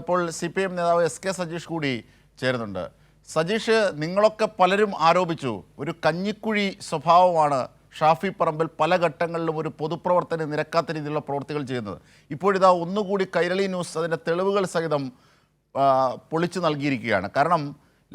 ഇപ്പോൾ C P M നേതാവ് S K Sajeesh കൂടി ചേരുന്നുണ്ട്. സജീഷ് നിങ്ങളൊക്കെ പലരും ആരോപിച്ചു ഒരു കഞ്ഞിക്കുഴി സ്വഭാവമാണ് ഷാഫി പറമ്പിൽ പല ഘട്ടങ്ങളിലും ഒരു പൊതുപ്രവർത്തനം നിരക്കാത്ത രീതിയിലുള്ള പ്രവൃത്തികൾ ചെയ്യുന്നത്. ഇപ്പോഴിതാ ഒന്നുകൂടി കൈരളി ന്യൂസ് അതിന്റെ തെളിവുകൾ സഹിതം പൊളിച്ചു നൽകിയിരിക്കുകയാണ്. കാരണം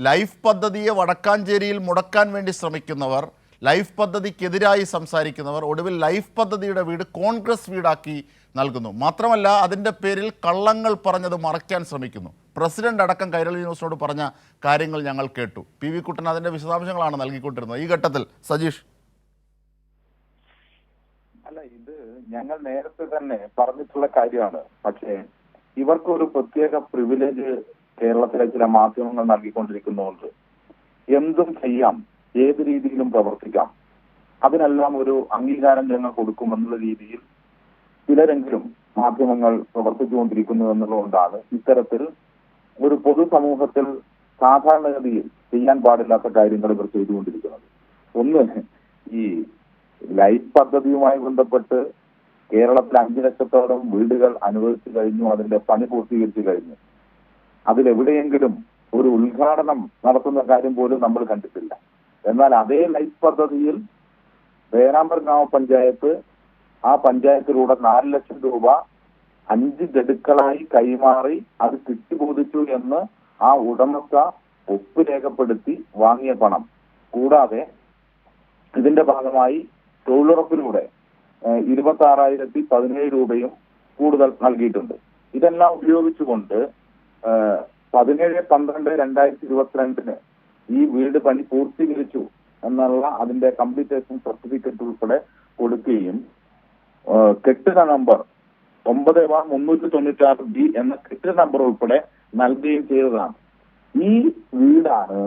ലൈഫ് പദ്ധതിയെ വടക്കാഞ്ചേരിയിൽ മുടക്കാൻ വേണ്ടി ശ്രമിക്കുന്നവർ ലൈഫ് പദ്ധതിക്കെതിരായി സംസാരിക്കുന്നവർ ഒടുവിൽ ലൈഫ് പദ്ധതിയുടെ വീട് കോൺഗ്രസ് വീടാക്കി നൽകുന്നു. മാത്രമല്ല അതിന്റെ പേരിൽ കള്ളങ്ങൾ പറഞ്ഞത് മറയ്ക്കാൻ ശ്രമിക്കുന്നു. പ്രസിഡന്റ് അടക്കം കൈരളി ന്യൂസിനോട് പറഞ്ഞ കാര്യങ്ങൾ ഞങ്ങൾ കേട്ടു. പി വി കുട്ടൻ അതിന്റെ വിശദാംശങ്ങളാണ് നൽകിക്കൊണ്ടിരുന്നത്. ഈ ഘട്ടത്തിൽ സജീഷ്. അല്ല ഇത് ഞങ്ങൾ നേരത്തെ തന്നെ പറഞ്ഞിട്ടുള്ള കാര്യമാണ്. പക്ഷേ ഇവർക്കൊരു പ്രത്യേക പ്രിവിലേജ് കേരളത്തിലെ ചില മാധ്യമങ്ങൾ നൽകിക്കൊണ്ടിരിക്കുന്നതുകൊണ്ട് എന്തും ചെയ്യാം. ഏത് രീതിയിലും പ്രവർത്തിക്കാം. അതിനെല്ലാം ഒരു അംഗീകാരം ഞങ്ങൾ കൊടുക്കുമെന്നുള്ള രീതിയിൽ ചിലരെങ്കിലും മാധ്യമങ്ങൾ പ്രവർത്തിച്ചുകൊണ്ടിരിക്കുന്നു എന്നുള്ളതുകൊണ്ടാണ് ഇത്തരത്തിൽ ഒരു പൊതുസമൂഹത്തിൽ സാധാരണഗതിയിൽ ചെയ്യാൻ പാടില്ലാത്ത കാര്യങ്ങൾ ഇവർ ചെയ്തുകൊണ്ടിരിക്കുന്നത്. ഒന്ന് ഈ ലൈഫ് പദ്ധതിയുമായി ബന്ധപ്പെട്ട് കേരളത്തിൽ അഞ്ചു ലക്ഷത്തോളം വീടുകൾ അനുവദിച്ചു കഴിഞ്ഞു അതിന്റെ പണി പൂർത്തീകരിച്ചു കഴിഞ്ഞു. അതിലെവിടെയെങ്കിലും ഒരു ഉദ്ഘാടനം നടത്തുന്ന കാര്യം പോലും നമ്മൾ കണ്ടിട്ടില്ല. എന്നാൽ അതേ ലൈഫ് പദ്ധതിയിൽ പേരാമ്പ്ര ഗ്രാമപഞ്ചായത്ത് ആ പഞ്ചായത്തിലൂടെ നാല് ലക്ഷം രൂപ അഞ്ച് ഗഡുക്കളായി കൈമാറി അത് കിട്ടിബോധിച്ചു എന്ന് ആ ഉടമസ്ഥ ഒപ്പ് രേഖപ്പെടുത്തി വാങ്ങിയ പണം. കൂടാതെ ഇതിന്റെ ഭാഗമായി തൊഴിലുറപ്പിലൂടെ ഇരുപത്തി ആറായിരത്തി പതിനേഴ് രൂപയും കൂടുതൽ നൽകിയിട്ടുണ്ട്. ഇതെല്ലാം ഉപയോഗിച്ചുകൊണ്ട് പതിനേഴ് പന്ത്രണ്ട് രണ്ടായിരത്തി ഇരുപത്തിരണ്ടിന് ഈ വീട് പണി പൂർത്തീകരിച്ചു എന്നുള്ള അതിന്റെ കംപ്ലീറ്റേഷൻ സർട്ടിഫിക്കറ്റ് ഉൾപ്പെടെ കൊടുക്കുകയും കെട്ടിട നമ്പർ ഒമ്പത് വാ മുന്നൂറ്റി തൊണ്ണൂറ്റാറ് ബി എന്ന കെട്ടിട നമ്പർ ഉൾപ്പെടെ നൽകുകയും ചെയ്തതാണ്. ഈ വീടാണ്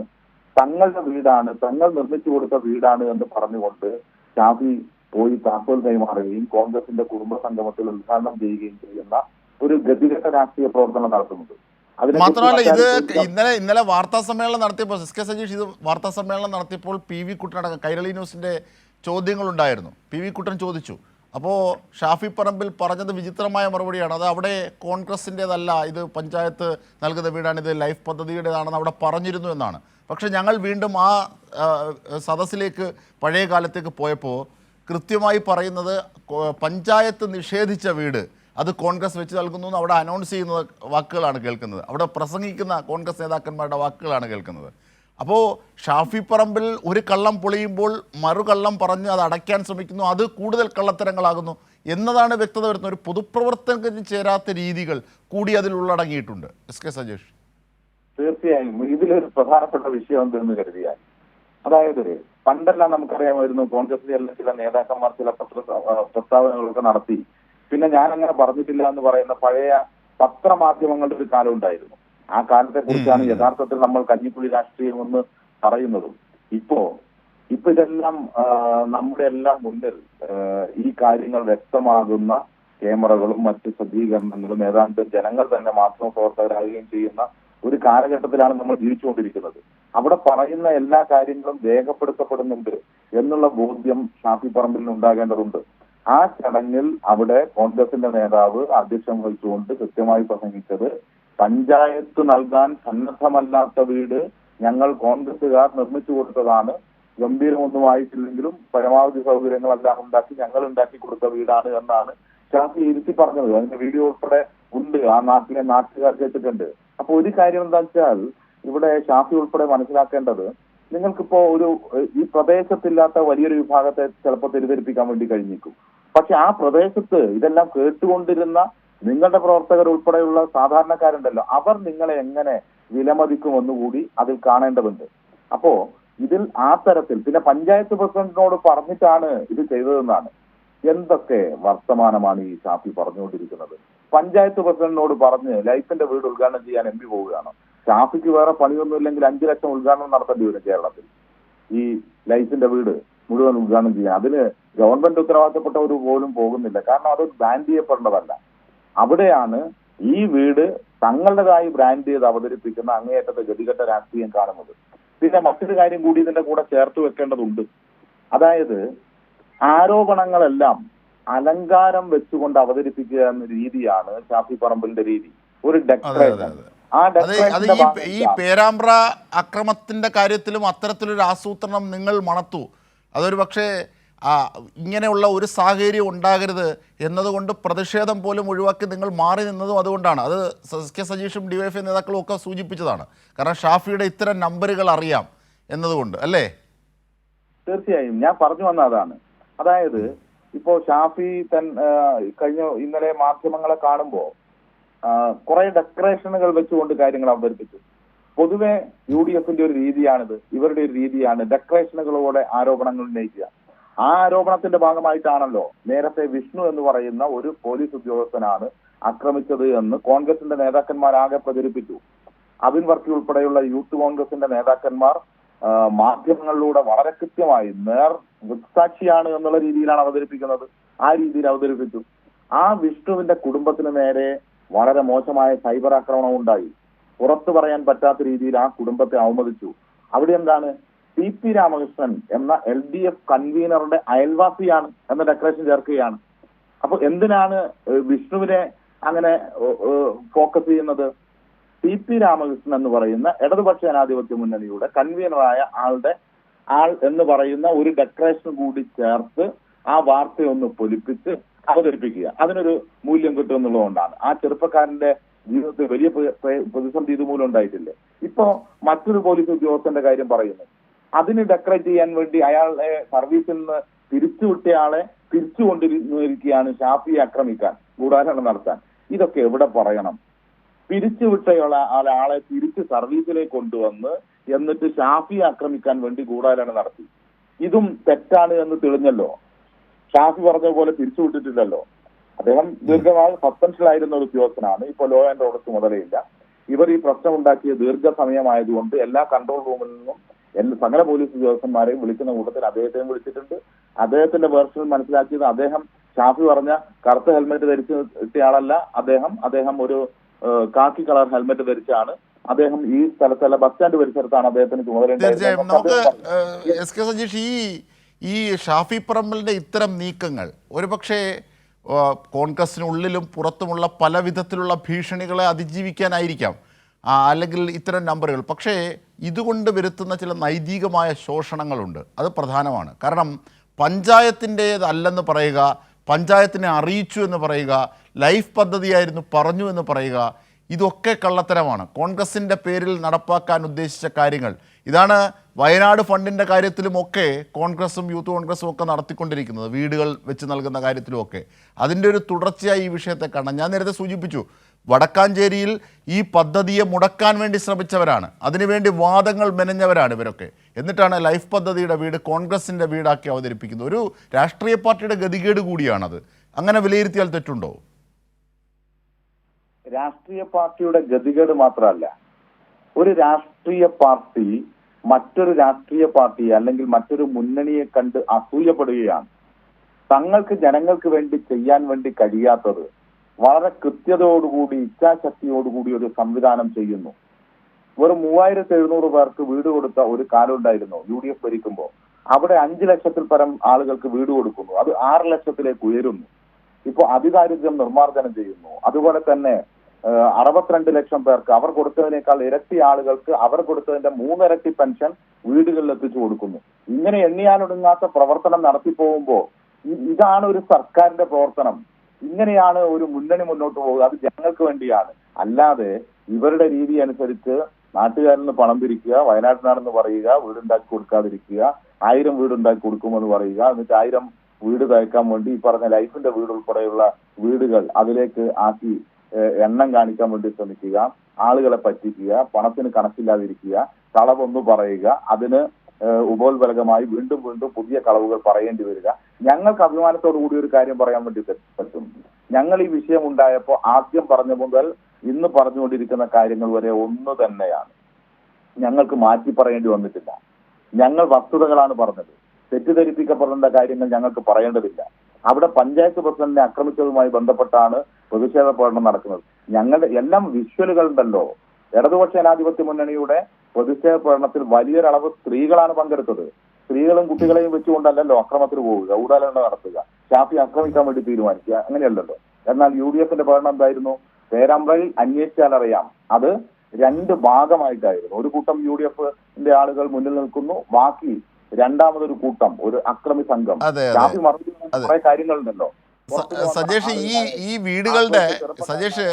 തങ്ങളുടെ വീടാണ് തങ്ങൾ നിർമ്മിച്ചു കൊടുത്ത വീടാണ് എന്ന് പറഞ്ഞുകൊണ്ട് ഷാഫി പോയി താക്കോൽ കൈമാറുകയും കോൺഗ്രസിന്റെ കുടുംബ സംഗമത്തിൽ ഉദ്ഘാടനം ചെയ്യുകയും ചെയ്യുന്ന ഒരു ഗതിഗത രാഷ്ട്രീയ പ്രവർത്തനം അതിനെക്കുറിച്ച് മാത്രമല്ല ഇത് ഇന്നലെ ഇന്നലെ വാർത്താ സമ്മേളനം നടത്തിയപ്പോൾ എസ് കെ സജീഷ് ഇത് വാർത്താ സമ്മേളനം നടത്തിയപ്പോൾ പി വി കുട്ടനടക്കം കൈരളി ന്യൂസിന്റെ ചോദ്യങ്ങളുണ്ടായിരുന്നു. പി വി കുട്ടൻ ചോദിച്ചു. അപ്പോൾ ഷാഫി പറമ്പിൽ പറഞ്ഞത് വിചിത്രമായ മറുപടിയാണ്. അത് അവിടെ കോൺഗ്രസിന്റെതല്ല ഇത് പഞ്ചായത്ത് നൽകുന്ന വീടാണ് ഇത് ലൈഫ് പദ്ധതിയുടേതാണെന്ന് അവിടെ പറഞ്ഞിരുന്നു എന്നാണ്. പക്ഷേ ഞങ്ങൾ വീണ്ടും ആ ആ, സദസ്സിലേക്ക് പഴയ കാലത്തേക്ക് പോയപ്പോൾ കൃത്യമായി പറയുന്നത് പഞ്ചായത്ത് നിഷേധിച്ച വീട് അത് കോൺഗ്രസ് വെച്ച് നൽകുന്നു അവിടെ അനൗൺസ് ചെയ്യുന്ന വാക്കുകളാണ് കേൾക്കുന്നത്. അവിടെ പ്രസംഗിക്കുന്ന കോൺഗ്രസ് നേതാക്കന്മാരുടെ വാക്കുകളാണ് കേൾക്കുന്നത്. അപ്പോൾ ഷാഫി പറമ്പിൽ ഒരു കള്ളം പൊളിയുമ്പോൾ മറുകള്ളം പറഞ്ഞ് അത് അടയ്ക്കാൻ ശ്രമിക്കുന്നു. അത് കൂടുതൽ കള്ളത്തരങ്ങളാകുന്നു എന്നതാണ് വ്യക്തത വരുന്നത്. ഒരു പൊതുപ്രവർത്തനത്തിന് ചേരാത്ത രീതികൾ കൂടി അതിൽ ഉള്ളടങ്ങിയിട്ടുണ്ട്. S K Sajesh. തീർച്ചയായും. ഇതിലൊരു പ്രധാനപ്പെട്ട വിഷയം എന്തെന്ന് കരുതിയാൽ അതായത് പണ്ടെല്ലാം നമുക്കറിയാമായിരുന്നു കോൺഗ്രസിലെ ചില നേതാക്കന്മാർ ചില പ്രസ്താവനകളൊക്കെ നടത്തി പിന്നെ ഞാൻ അങ്ങനെ പറഞ്ഞിട്ടില്ല എന്ന് പറയുന്ന പഴയ പത്രമാധ്യമങ്ങളുടെ ഒരു കാലം ഉണ്ടായിരുന്നു. ആ കാലത്തെ കുറിച്ചാണ് യഥാർത്ഥത്തിൽ നമ്മൾ കഞ്ഞിക്കുഴി രാഷ്ട്രീയം എന്ന് പറയുന്നതും. ഇപ്പോ ഇപ്പൊ ഇതെല്ലാം നമ്മുടെ എല്ലാം മുന്നിൽ ഈ കാര്യങ്ങൾ വ്യക്തമാകുന്ന ക്യാമറകളും മറ്റ് സജ്ജീകരണങ്ങളും ഏതാണ്ട് ജനങ്ങൾ തന്നെ മാധ്യമ പ്രവർത്തകരാകുകയും ചെയ്യുന്ന ഒരു കാലഘട്ടത്തിലാണ് നമ്മൾ ജീവിച്ചുകൊണ്ടിരിക്കുന്നത്. അവിടെ പറയുന്ന എല്ലാ കാര്യങ്ങളും രേഖപ്പെടുത്തപ്പെടുന്നുണ്ട് എന്നുള്ള ബോധ്യം ഷാഫി പറമ്പിൽ ഉണ്ടാകേണ്ടതുണ്ട് ആ ചടങ്ങിൽ അവിടെ കോൺഗ്രസിന്റെ നേതാവ് അധ്യക്ഷം വഹിച്ചുകൊണ്ട് കൃത്യമായി പ്രസംഗിച്ചത് പഞ്ചായത്ത് നൽകാൻ സന്നദ്ധമല്ലാത്ത വീട് ഞങ്ങൾ കോൺഗ്രസുകാർ നിർമ്മിച്ചു കൊടുത്തതാണ്. ഗംഭീരമൊന്നും ആയിട്ടില്ലെങ്കിലും പരമാവധി സൗകര്യങ്ങളെല്ലാം ഉണ്ടാക്കി ഞങ്ങൾ ഉണ്ടാക്കി കൊടുത്ത വീടാണ് എന്നാണ് ഷാഫി ഇരുത്തി പറഞ്ഞത്. അതിന്റെ വീഡിയോ ഉൾപ്പെടെ ഉണ്ട്. ആ നാട്ടിലെ നാട്ടുകാർ കേട്ടിട്ടുണ്ട്. അപ്പൊ ഒരു കാര്യം എന്താ വെച്ചാൽ ഇവിടെ ഷാഫി ഉൾപ്പെടെ മനസ്സിലാക്കേണ്ടത് നിങ്ങൾക്കിപ്പോ ഒരു ഈ പ്രദേശത്തില്ലാത്ത വലിയൊരു വിഭാഗത്തെ ചിലപ്പോൾ തെരുതെരിപ്പിക്കാൻ വേണ്ടി കഴിഞ്ഞേക്കും പക്ഷെ ആ പ്രദേശത്ത് ഇതെല്ലാം കേട്ടുകൊണ്ടിരുന്ന നിങ്ങളുടെ പ്രവർത്തകർ ഉൾപ്പെടെയുള്ള സാധാരണക്കാരുണ്ടല്ലോ. അവർ നിങ്ങളെ എങ്ങനെ വിലമതിക്കുമെന്നുകൂടി അതിൽ കാണേണ്ടതുണ്ട്. അപ്പോ ഇതിൽ ആ തരത്തിൽ പിന്നെ പഞ്ചായത്ത് പ്രസിഡന്റിനോട് പറഞ്ഞിട്ടാണ് ഇത് ചെയ്തതെന്നാണ്. എന്തൊക്കെ വർത്തമാനമാണ് ഈ ഷാഫി പറഞ്ഞുകൊണ്ടിരിക്കുന്നത്? പഞ്ചായത്ത് പ്രസിഡന്റിനോട് പറഞ്ഞ് ലൈഫിന്റെ വീട് ഉദ്ഘാടനം ചെയ്യാൻ എം പി പോവുകയാണ്. ഷാഫിക്ക് വേറെ പണിയൊന്നുമില്ലെങ്കിൽ അഞ്ചു ലക്ഷം ഉദ്ഘാടനം നടത്തേണ്ടി വരും കേരളത്തിൽ. ഈ ലൈഫിന്റെ വീട് മുഴുവൻ ഉദ്ഘാടനം ചെയ്യാൻ അതിന് ഗവൺമെന്റ് ഉത്തരവാദിത്തപ്പെട്ടവർ പോലും പോകുന്നില്ല. കാരണം അത് ബ്രാൻഡ് ചെയ്യപ്പെടേണ്ടതല്ല. അവിടെയാണ് ഈ വീട് തങ്ങളുടേതായി ബ്രാൻഡ് ചെയ്ത് അവതരിപ്പിക്കുന്ന അങ്ങേയറ്റത്തെ ഗതികെട്ട രാഷ്ട്രീയം കാണുന്നത്. പിന്നെ മറ്റൊരു കാര്യം കൂടി ഇതിന്റെ കൂടെ ചേർത്ത് വെക്കേണ്ടതുണ്ട്. അതായത് ആരോപണങ്ങളെല്ലാം അലങ്കാരം വെച്ചുകൊണ്ട് അവതരിപ്പിക്കുക എന്ന രീതിയാണ് ഷാഫി പറമ്പലിന്റെ രീതി. ഒരു ഡെക്ടറേറ്റ് ഡെക്കറേഷൻ ആ അത് ഈ പേരാമ്പ്ര അക്രമത്തിന്റെ കാര്യത്തിലും അത്തരത്തിലൊരു ആസൂത്രണം നിങ്ങൾ മണത്തു. അതൊരു പക്ഷേ ഇങ്ങനെയുള്ള ഒരു സാഹചര്യം ഉണ്ടാകരുത് എന്നതുകൊണ്ട് പ്രതിഷേധം പോലും ഒഴിവാക്കി നിങ്ങൾ മാറി നിന്നതും അതുകൊണ്ടാണ്. അത് കെ സജീഷും ഡിവൈഎഫ്ഐ നേതാക്കളും ഒക്കെ സൂചിപ്പിച്ചതാണ്. കാരണം ഷാഫിയുടെ ഇത്തരം നമ്പറുകൾ അറിയാം എന്നതുകൊണ്ട് അല്ലേ? തീർച്ചയായും. ഞാൻ പറഞ്ഞു വന്ന അതാണ്. അതായത് ഇപ്പോ ഷാഫി തൻ കഴിഞ്ഞ ഇന്നലെ മാധ്യമങ്ങളെ കാണുമ്പോ കുറെ ഡെക്കറേഷനുകൾ വെച്ചുകൊണ്ട് കാര്യങ്ങൾ അവതരിപ്പിച്ചു. പൊതുവെ യു ഡി എഫിന്റെ ഒരു രീതിയാണിത്. ഇവരുടെ ഒരു രീതിയാണ് ഡെക്കറേഷനുകളോടെ ആരോപണങ്ങൾ ഉന്നയിക്കുക. ആ ആരോപണത്തിന്റെ ഭാഗമായിട്ടാണല്ലോ നേരത്തെ വിഷ്ണു എന്ന് പറയുന്ന ഒരു പോലീസ് ഉദ്യോഗസ്ഥനാണ് ആക്രമിച്ചത് എന്ന് കോൺഗ്രസിന്റെ നേതാക്കന്മാരാകെ പ്രചരിപ്പിച്ചു. അബിൻ വർക്കി ഉൾപ്പെടെയുള്ള യൂത്ത് കോൺഗ്രസിന്റെ നേതാക്കന്മാർ മാധ്യമങ്ങളിലൂടെ വളരെ കൃത്യമായി നേർ ദൃക്സാക്ഷിയാണ് എന്നുള്ള രീതിയിലാണ് അവതരിപ്പിക്കുന്നത്. ആ രീതിയിൽ അവതരിപ്പിച്ചു. ആ വിഷ്ണുവിന്റെ കുടുംബത്തിന് നേരെ വളരെ മോശമായ സൈബർ ആക്രമണം ഉണ്ടായി പുറത്തു പറയാൻ പറ്റാത്ത രീതിയിൽ ആ കുടുംബത്തെ അവമതിച്ചു. അവിടെ എന്താണ്? സി പി രാമകൃഷ്ണൻ എന്ന എൽ ഡി എഫ് കൺവീനറുടെ അയൽവാസിയാണ് എന്ന ഡെക്കറേഷൻ ചേർക്കുകയാണ്. അപ്പൊ എന്തിനാണ് വിഷ്ണുവിനെ അങ്ങനെ ഫോക്കസ് ചെയ്യുന്നത്? സി പി രാമകൃഷ്ണൻ എന്ന് പറയുന്ന ഇടതുപക്ഷ ജനാധിപത്യ മുന്നണിയുടെ കൺവീനറായ ആളുടെ ആൾ എന്ന് പറയുന്ന ഒരു ഡെക്കറേഷൻ കൂടി ചേർത്ത് ആ വാർത്തയൊന്ന് പൊലിപ്പിച്ച് അവതരിപ്പിക്കുക. അതിനൊരു മൂല്യം കിട്ടും എന്നുള്ളതുകൊണ്ടാണ്. ആ ചെറുപ്പക്കാരന്റെ ജീവിതത്തിൽ വലിയ പ്ര- പ്ര- പ്രതിസന്ധി ഇതുമൂലം ഉണ്ടായിട്ടില്ല. ഇപ്പോ മറ്റൊരു പോലീസ് ഉദ്യോഗസ്ഥന്റെ കാര്യം പറയുന്നു. അതിന് ഡെക്കറേറ്റ് ചെയ്യാൻ വേണ്ടി അയാളെ സർവീസിൽ നിന്ന് തിരിച്ചുവിട്ട ആളെ കൊണ്ടിരിക്കുകയാണ് ഷാഫി ആക്രമിക്കാൻ ഗൂഢാരോഹണം നടത്താൻ. ഇതൊക്കെ എവിടെ പറയണം? പിരിച്ചുവിട്ടയുള്ള ആളെ തിരിച്ച് സർവീസിലേക്ക് കൊണ്ടുവന്ന് എന്നിട്ട് ഷാഫി ആക്രമിക്കാൻ വേണ്ടി ഗൂഢാലോചന നടത്തി. ഇതും തെറ്റാണ് എന്ന് തെളിഞ്ഞല്ലോ. ഷാഫി പറഞ്ഞ പോലെ പിരിച്ചുവിട്ടിട്ടില്ലല്ലോ അദ്ദേഹം ദീർഘനാൾ സസ്പെൻഷനിലായിരുന്ന ഒരു ഉദ്യോഗസ്ഥനാണ്. ഇപ്പൊ ലോ ആൻഡ് ഓർഡർ ചുമതലയില്ല ഇവർ ഈ പ്രശ്നം ഉണ്ടാക്കിയ ദീർഘസമയമായതുകൊണ്ട് എല്ലാ കൺട്രോൾ റൂമിൽ നിന്നും എല്ലാ സകല പോലീസ് ഉദ്യോഗസ്ഥന്മാരെയും വിളിക്കുന്ന കൂട്ടത്തിൽ അദ്ദേഹത്തെയും വിളിച്ചിട്ടുണ്ട്. അദ്ദേഹത്തിന്റെ വേർഷൻ മനസ്സിലാക്കിയത് അദ്ദേഹം ഷാഫി പറഞ്ഞ കറുത്ത ഹെൽമെറ്റ് ധരിച്ച് ഇട്ടയാളല്ല. അദ്ദേഹം അദ്ദേഹം ഒരു കാക്കി കളർ ഹെൽമെറ്റ് ധരിച്ചാണ്. അദ്ദേഹം ഈ സ്ഥലത്തല്ല ബസ് സ്റ്റാൻഡ് പരിസരത്താണ് അദ്ദേഹത്തിന് ചുമതല തീർച്ചയായും. നമുക്ക് എസ് കെ സജീഷ് ഈ ഈ ഷാഫി പറമ്പലിന്റെ ഇത്തരം നീക്കങ്ങൾ ഒരുപക്ഷേ കോൺഗ്രസിനുള്ളിലും പുറത്തുമുള്ള പല വിധത്തിലുള്ള ഭീഷണികളെ അതിജീവിക്കാനായിരിക്കാം. അല്ലെങ്കിൽ ഇത്തരം നമ്പറുകൾ. പക്ഷേ ഇതുകൊണ്ട് വരുത്തുന്ന ചില നൈതികമായ ശോഷണങ്ങളുണ്ട്. അത് പ്രധാനമാണ്. കാരണം പഞ്ചായത്തിന്റേതല്ലെന്ന് പറയുക പഞ്ചായത്തിനെ അറിയിച്ചു എന്ന് പറയുക ലൈഫ് പദ്ധതിയായിരുന്നു പറഞ്ഞു എന്ന് പറയുക ഇതൊക്കെ കള്ളത്തരമാണ്. കോൺഗ്രസിന്റെ പേരിൽ നടപ്പാക്കാൻ ഉദ്ദേശിച്ച കാര്യങ്ങൾ. ഇതാണ് വയനാട് ഫണ്ടിന്റെ കാര്യത്തിലുമൊക്കെ കോൺഗ്രസും യൂത്ത് കോൺഗ്രസും ഒക്കെ നടത്തിക്കൊണ്ടിരിക്കുന്നത് വീടുകൾ വെച്ച് നൽകുന്ന കാര്യത്തിലുമൊക്കെ. അതിന്റെ ഒരു തുടർച്ചയായി ഈ വിഷയത്തെ കാണാം ഞാൻ നേരത്തെ സൂചിപ്പിച്ചു വടക്കാഞ്ചേരിയിൽ ഈ പദ്ധതിയെ മുടക്കാൻ വേണ്ടി ശ്രമിച്ചവരാണ്. അതിനുവേണ്ടി വാദങ്ങൾ മെനഞ്ഞവരാണ് ഇവരൊക്കെ. എന്നിട്ടാണ് ലൈഫ് പദ്ധതിയുടെ വീട് കോൺഗ്രസിന്റെ വീടാക്കി അവതരിപ്പിക്കുന്നത്. ഒരു രാഷ്ട്രീയ പാർട്ടിയുടെ ഗതികേട് കൂടിയാണത്. അങ്ങനെ വിലയിരുത്തിയാൽ തെറ്റുണ്ടോ? രാഷ്ട്രീയ പാർട്ടിയുടെ ഗതികേട് മാത്രമല്ല ഒരു രാഷ്ട്രീയ പാർട്ടി മറ്റൊരു രാഷ്ട്രീയ പാർട്ടി അല്ലെങ്കിൽ മറ്റൊരു മുന്നണിയെ കണ്ട് അസൂയപ്പെടുകയാണ്. തങ്ങൾക്ക് ജനങ്ങൾക്ക് വേണ്ടി ചെയ്യാൻ വേണ്ടി കഴിയാത്തത് വളരെ കൃത്യതയോടുകൂടി ഇച്ഛാശക്തിയോടുകൂടി ഒരു സംവിധാനം ചെയ്യുന്നു. വെറും മൂവായിരത്തി എഴുന്നൂറ് പേർക്ക് വീട് കൊടുത്ത ഒരു കാലം ഉണ്ടായിരുന്നു യു ഡി എഫ് ഭരിക്കുമ്പോൾ അവിടെ അഞ്ചു ലക്ഷത്തിൽ പരം ആളുകൾക്ക് വീട് കൊടുക്കുന്നു. അത് ആറ് ലക്ഷത്തിലേക്ക് ഉയരുന്നു. ഇപ്പോൾ അതിദാരിദ്ര്യം നിർമ്മാർജനം ചെയ്യുന്നു. അതുപോലെ തന്നെ അറുപത്തിരണ്ട് ലക്ഷം പേർക്ക് അവർ കൊടുത്തതിനേക്കാൾ ഇരട്ടി ആളുകൾക്ക് അവർ കൊടുത്തതിന്റെ മൂന്നിരട്ടി പെൻഷൻ വീടുകളിൽ എത്തിച്ചു കൊടുക്കുന്നു. ഇങ്ങനെ എണ്ണിയാലൊടുങ്ങാത്ത പ്രവർത്തനം നടത്തി പോകുമ്പോൾ ഇതാണ് ഒരു സർക്കാരിന്റെ പ്രവർത്തനം. ഇങ്ങനെയാണ് ഒരു മുന്നണി മുന്നോട്ട് പോകുക. അത് ജനങ്ങൾക്ക് വേണ്ടിയാണ്. അല്ലാതെ ഇവരുടെ രീതി അനുസരിച്ച് നാട്ടുകാരിൽ നിന്ന് പണം പിരിക്കുക വയനാട്ടിനാണെന്ന് പറയുക വീടുണ്ടാക്കി കൊടുക്കാതിരിക്കുക ആയിരം വീടുണ്ടാക്കി കൊടുക്കുമെന്ന് പറയുക എന്നിട്ട് ആയിരം വീട് തയ്ക്കാൻ വേണ്ടി ഈ പറഞ്ഞ ലൈഫിന്റെ വീട് ഉൾപ്പെടെയുള്ള വീടുകൾ അതിലേക്ക് ആക്കി എണ്ണം കാണിക്കാൻ വേണ്ടി ശ്രമിക്കുക ആളുകളെ പറ്റിക്കുക പണത്തിന് കണക്കില്ലാതിരിക്കുക കളവൊന്നു പറയുക അതിന് ഉപോത്ബലകമായി വീണ്ടും വീണ്ടും പുതിയ കളവുകൾ പറയേണ്ടി വരിക. ഞങ്ങൾക്ക് അഭിമാനത്തോടു കൂടി ഒരു കാര്യം പറയാൻ വേണ്ടി പറ്റും. ഞങ്ങൾ ഈ വിഷയം ഉണ്ടായപ്പോൾ ആദ്യം പറഞ്ഞ മുതൽ ഇന്ന് പറഞ്ഞുകൊണ്ടിരിക്കുന്ന കാര്യങ്ങൾ വരെ ഒന്ന് തന്നെയാണ്. ഞങ്ങൾക്ക് മാറ്റി പറയേണ്ടി വന്നിട്ടില്ല. ഞങ്ങൾ വസ്തുതകളാണ് പറഞ്ഞത്. തെറ്റിദ്ധരിപ്പിക്കപ്പെടേണ്ട കാര്യങ്ങൾ ഞങ്ങൾക്ക് പറയേണ്ടതില്ല. അവിടെ പഞ്ചായത്ത് പ്രസിഡന്റിനെ ആക്രമിച്ചതുമായി ബന്ധപ്പെട്ടാണ് പ്രതിഷേധ പ്രകടനം നടക്കുന്നത്. ഞങ്ങളുടെ എല്ലാം വിഷ്വലുകൾ ഉണ്ടല്ലോ ഇടതുപക്ഷ ജനാധിപത്യ മുന്നണിയുടെ പ്രതിഷേധ പ്രകടനത്തിൽ വലിയൊരളവ് സ്ത്രീകളാണ് പങ്കെടുത്തത്. സ്ത്രീകളും കുട്ടികളെയും വെച്ചുകൊണ്ടല്ലല്ലോ അക്രമത്തിൽ പോവുക ഊടാലോചന നടത്തുക ഷാഫി ആക്രമിക്കാൻ വേണ്ടി തീരുമാനിക്കുക അങ്ങനെയല്ലല്ലോ. എന്നാൽ യു ഡി എഫിന്റെ പ്രകടനം എന്തായിരുന്നു? പേരാമ്പ്രയിൽ അന്വേഷിച്ചാൽ അറിയാം. അത് രണ്ട് ഭാഗമായിട്ടായിരുന്നു. ഒരു കൂട്ടം യു ഡി എഫിന്റെ ആളുകൾ മുന്നിൽ നിൽക്കുന്നു. ബാക്കി രണ്ടാമതൊരു കൂട്ടം ഒരു അക്രമി സംഘം. ഷാഫി മറുപടി കുറെ കാര്യങ്ങളുണ്ടല്ലോ. സജേഷ് ഈ ഈ വീടുകളുടെ സജേഷ്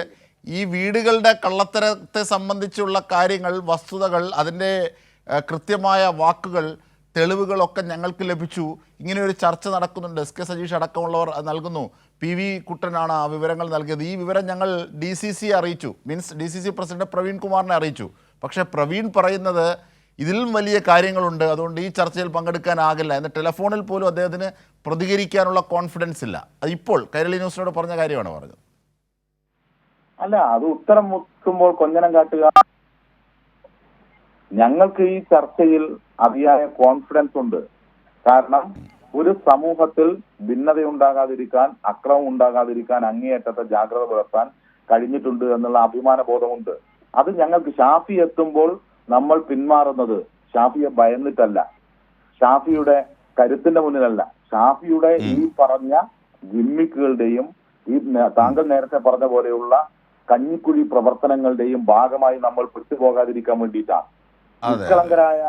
ഈ വീടുകളുടെ കള്ളത്തരത്തെ സംബന്ധിച്ചുള്ള കാര്യങ്ങൾ വസ്തുതകൾ അതിന്റെ കൃത്യമായ വാക്കുകൾ തെളിവുകളൊക്കെ ഞങ്ങൾക്ക് ലഭിച്ചു. ഇങ്ങനെ ഒരു ചർച്ച നടക്കുന്നുണ്ട്. എസ് കെ സജീഷ് അടക്കമുള്ളവർ നൽകുന്നു. പി വി കുട്ടനാണ് ആ വിവരങ്ങൾ നൽകിയത്. ഈ വിവരം ഞങ്ങൾ ഡി സി സി അറിയിച്ചു. Means D C C president Praveen കുമാറിനെ അറിയിച്ചു. പക്ഷേ പ്രവീൺ പറയുന്നത് ഇതിലും വലിയ കാര്യങ്ങളുണ്ട്. അതുകൊണ്ട് ഈ ചർച്ചയിൽ പങ്കെടുക്കാനാകില്ല എന്ന് ടെലിഫോണിൽ പോലും അദ്ദേഹത്തിന് പ്രതികരിക്കാനുള്ള കോൺഫിഡൻസ് ഇല്ല. അത് ഇപ്പോൾ കൈരളി ന്യൂസിനോട് പറഞ്ഞ കാര്യമാണ് പറഞ്ഞത്? അല്ല അത് ഉത്തരം മുക്കുമ്പോൾ കൊഞ്ഞനം കാട്ടുക. ഞങ്ങൾക്ക് ഈ ചർച്ചയിൽ അതിയായ കോൺഫിഡൻസ് ഉണ്ട്. കാരണം ഒരു സമൂഹത്തിൽ ഭിന്നതയുണ്ടാകാതിരിക്കാൻ അക്രമം ഉണ്ടാകാതിരിക്കാൻ അങ്ങേയറ്റത്തെ ജാഗ്രത പുലർത്താൻ കഴിഞ്ഞിട്ടുണ്ട് എന്നുള്ള അഭിമാന ബോധമുണ്ട് അത് ഞങ്ങൾക്ക് ഷാഫി എത്തുമ്പോൾ നമ്മൾ പിന്മാറുന്നത് ഷാഫിയെ ഭയന്നിട്ടല്ല. ഷാഫിയുടെ കരുത്തിന്റെ മുന്നിലല്ല. ഷാഫിയുടെ ഈ പറഞ്ഞ ഗിമ്മിക്കുകളുടെയും ഈ താങ്കൾ നേരത്തെ പറഞ്ഞ പോലെയുള്ള കഞ്ഞിക്കുഴി പ്രവർത്തനങ്ങളുടെയും ഭാഗമായി നമ്മൾ പെട്ടുപോകാതിരിക്കാൻ വേണ്ടിയിട്ടാണ്. നിഷ്കളങ്കരായ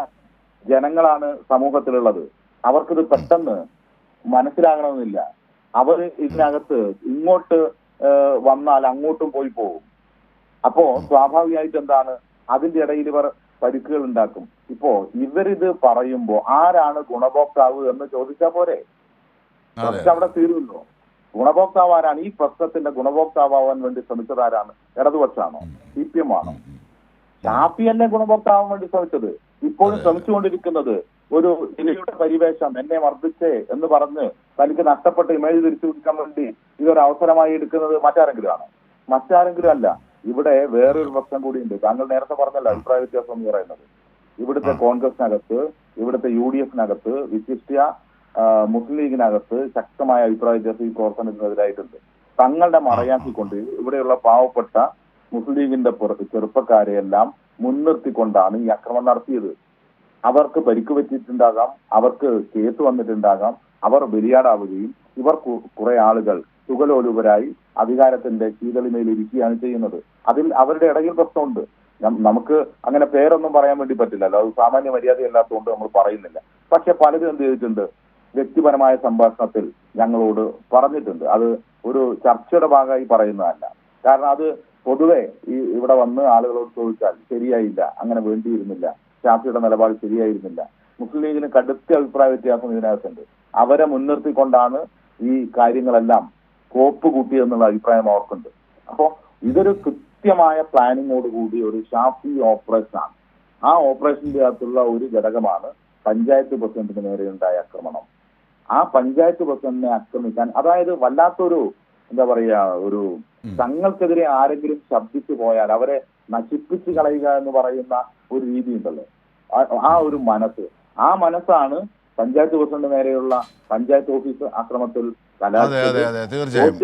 ജനങ്ങളാണ് സമൂഹത്തിലുള്ളത്. അവർക്കിത് പെട്ടെന്ന് മനസ്സിലാകണമെന്നില്ല. അവർ ഇതിനകത്ത് ഇങ്ങോട്ട് വന്നാൽ അങ്ങോട്ടും പോയി പോകും. അപ്പോ സ്വാഭാവികമായിട്ട് എന്താണ്? അതിന്റെ ഇടയിൽ ഇവർ പരിക്കുകൾ ഉണ്ടാക്കും. ഇപ്പോ ഇവരിത് പറയുമ്പോ ആരാണ് ഗുണഭോക്താവ് എന്ന് ചോദിച്ചാ പോരെ? പ്രശ്നം അവിടെ തീരുമല്ലോ ഗുണഭോക്താവ് ആരാണ്? ഈ പ്രശ്നത്തിന്റെ ഗുണഭോക്താവാൻ വേണ്ടി ശ്രമിച്ചത് ആരാണ്? ഇടതുപക്ഷമാണോ? സി പി എം ആണോ ഷാഫിയല്ലേ ഗുണഭോക്താവാൻ വേണ്ടി ശ്രമിച്ചത്? ഇപ്പോഴും ശ്രമിച്ചുകൊണ്ടിരിക്കുന്നത് ഒരു ഇരയുടെ പരിവേഷം എന്നെ മർദ്ദിച്ചേ എന്ന് പറഞ്ഞ് തനിക്ക് നഷ്ടപ്പെട്ട ഇമേജ് തിരിച്ചു കൊടുക്കാൻ വേണ്ടി ഇതൊരു അവസരമായി എടുക്കുന്നത് മറ്റാരെങ്കിലും ആണ്? മറ്റാരെങ്കിലും അല്ല. ഇവിടെ വേറൊരു പ്രശ്നം കൂടിയുണ്ട്. താങ്കൾ നേരത്തെ പറഞ്ഞല്ലോ അഭിപ്രായ വ്യത്യാസം എന്ന് പറയുന്നത്. ഇവിടുത്തെ കോൺഗ്രസിനകത്ത് ഇവിടുത്തെ യു ഡി എഫിനകത്ത് വിശിഷ്ട മുസ്ലിം ലീഗിനകത്ത് ശക്തമായ അഭിപ്രായ വ്യത്യാസം ഈ പ്രവർത്തനത്തിനെതിരായിട്ടുണ്ട്. തങ്ങളുടെ മറയാക്കിക്കൊണ്ട് ഇവിടെയുള്ള പാവപ്പെട്ട മുസ്ലിം ലീഗിന്റെ പുറത്ത് ചെറുപ്പക്കാരെയെല്ലാം മുൻനിർത്തിക്കൊണ്ടാണ് ഈ അക്രമം നടത്തിയത്. അവർക്ക് പരിക്ക് പറ്റിയിട്ടുണ്ടാകാം അവർക്ക് കേസ് വന്നിട്ടുണ്ടാകാം അവർ ബലിയാടാവുകയും ഇവർ കുറെ ആളുകൾ സുഖലോലുപരായി അധികാരത്തിന്റെ ശീതളിമയിൽ ഇരിക്കുകയാണ് ചെയ്യുന്നത്. അതിൽ അവരുടെ ഇടയിൽ പ്രശ്നമുണ്ട്. നമുക്ക് അങ്ങനെ പേരൊന്നും പറയാൻ വേണ്ടി പറ്റില്ലല്ലോ. അത് സാമാന്യ മര്യാദയല്ലാത്തതുകൊണ്ട് നമ്മൾ പറയുന്നില്ല. പക്ഷെ പലരും എന്ത് ചെയ്തിട്ടുണ്ട്? വ്യക്തിപരമായ സംഭാഷണത്തിൽ ഞങ്ങളോട് പറഞ്ഞിട്ടുണ്ട്. അത് ഒരു ചർച്ചയുടെ ഭാഗമായി പറയുന്നതല്ല. കാരണം അത് പൊതുവെ ഈ ഇവിടെ വന്ന് ആളുകളോട് ചോദിച്ചാൽ ശരിയായില്ല അങ്ങനെ വേണ്ടിയിരുന്നില്ല. ഷാഫിയുടെ നിലപാട് ശരിയായിരുന്നില്ല. മുസ്ലിം ലീഗിന് കടുത്ത അഭിപ്രായ വ്യത്യാസം ഇതിനകത്തുണ്ട്. അവരെ മുൻനിർത്തിക്കൊണ്ടാണ് ഈ കാര്യങ്ങളെല്ലാം കോപ്പ് കൂട്ടിയെന്നുള്ള അഭിപ്രായം അവർക്കുണ്ട്. അപ്പോ ഇതൊരു കൃത്യമായ പ്ലാനിങ്ങോട് കൂടി ഒരു ഷാഫി ഓപ്പറേഷൻ ആണ് ആ ഓപ്പറേഷന്റെ അകത്തുള്ള ഒരു ഘടകമാണ് പഞ്ചായത്ത് പ്രസിഡന്റിന് നേരെ ഉണ്ടായ ആക്രമണം. ആ പഞ്ചായത്ത് പ്രസിഡന്റിനെ ആക്രമിക്കാൻ അതായത് വല്ലാത്തൊരു എന്താ പറയാ ഒരു തങ്ങൾക്കെതിരെ ആരെങ്കിലും ശബ്ദിച്ചു പോയാൽ അവരെ നശിപ്പിച്ചു കളയുക എന്ന് പറയുന്ന ഒരു രീതി ഉണ്ടല്ലോ. ആ- ആ ഒരു മനസ്സ്. ആ മനസ്സാണ് പഞ്ചായത്ത് പ്രസിഡന്റ് നേരെയുള്ള പഞ്ചായത്ത് ഓഫീസ് ആക്രമത്തിൽ അതെ അതെ അതെ തീർച്ചയായും.